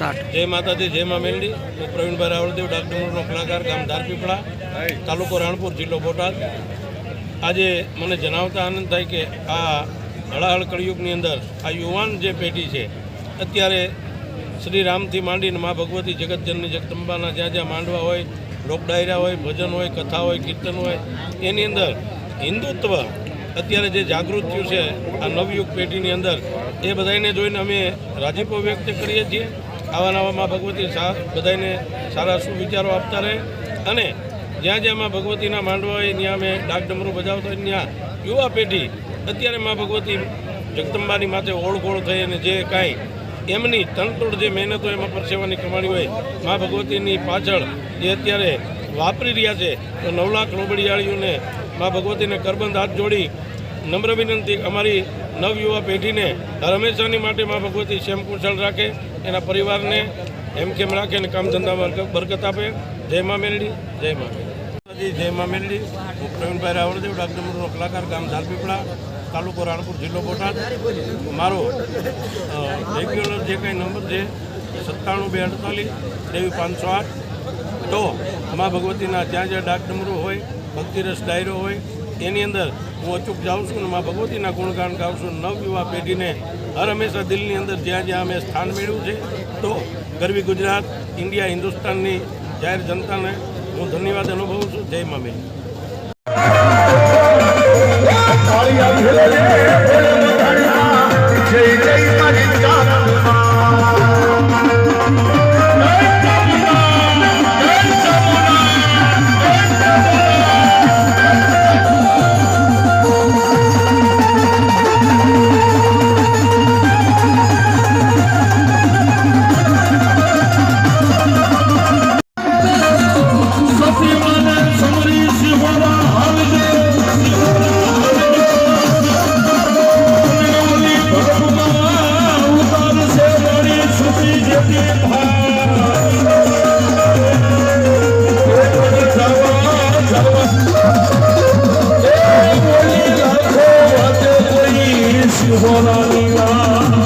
Start. જય માતાજી, જય મા મેલડી. હું પ્રવીણભાઈ રાવળદેવ ડાકડુંગરનો કલાકાર, ગામ ધારપીપળા, તાલુકો રાણપુર, જિલ્લો બોટાદ. આજે મને જણાવતા આનંદ થાય કે આ હળાહળ કળિયુગની અંદર આ યુવાન જે પેઢી છે, અત્યારે શ્રી રામથી માંડીને મા ભગવતી જગતજનની જગદંબાના જ્યાં જ્યાં માંડવા હોય, લોક ડાયરા હોય, ભજન હોય, કથા હોય, કીર્તન હોય, એની અંદર હિન્દુત્વ અત્યારે જે જાગૃત થયું છે આ નવયુગ પેઢીની અંદર, એ બધાને જોઈને અમે રાજીપો વ્યક્ત કરીએ છીએ. આવા નવા મા ભગવતી સા બધાને સારા સુવિચારો આપતા રહે. અને જ્યાં જ્યાં મા ભગવતીના માંડવા હોય, ત્યાં અમે ડાક ડમરું બજાવતા હોય, ત્યાં યુવા પેઢી અત્યારે મા ભગવતી જગદંબાની માથે ઓળખોળ થઈ અને જે કાંઈ એમની તનતોડ જે મહેનત હોય એમાં પરસેવાની કમાણી હોય મા ભગવતીની પાછળ જે અત્યારે વાપરી રહ્યા છે, તો નવ લાખ રોબડિયાળીઓને મા ભગવતીને કરબંધ હાથ જોડી નમ્ર વિનંતી, અમારી નવયુવા પેઢીને હંમેશાની માટે મા ભગવતી શ્યામ કુશળ રાખે, એના પરિવારને એમ કેમ રાખે અને કામ ધંધામાં બરકત આપે. જય મા મેલડી જય મા મેલડી જય મા મેલડી હું પ્રવીણભાઈ રાવળદેવ, ડાકડમરનો કલાકાર, ગામ ધારપીપળા તાલુકો રાણપુર, જિલ્લો બોટાદ. મારો રેગ્યુલર જે કંઈ નંબર છે, સત્તાણું બે અડતાલીસ, ત્રેવીસ પાંચસો આઠ. તો મા ભગવતીના જ્યાં જ્યાં ડાક હોય, ભક્તિરસ ડાયરો હોય, એની અંદર હું અચૂક જાઉં છું અને મા ભગવતીના ગુણગાન ગાઉં છું. નવયુવા પેઢીને હર હંમેશા દિલની અંદર જ્યાં જ્યાં અમે સ્થાન મેળવ્યું છે, તો ગરવી ગુજરાત, ઇન્ડિયા, હિન્દુસ્તાનની જાહેર જનતાને હું ધન્યવાદ અનુભવું છું. જય મા Allah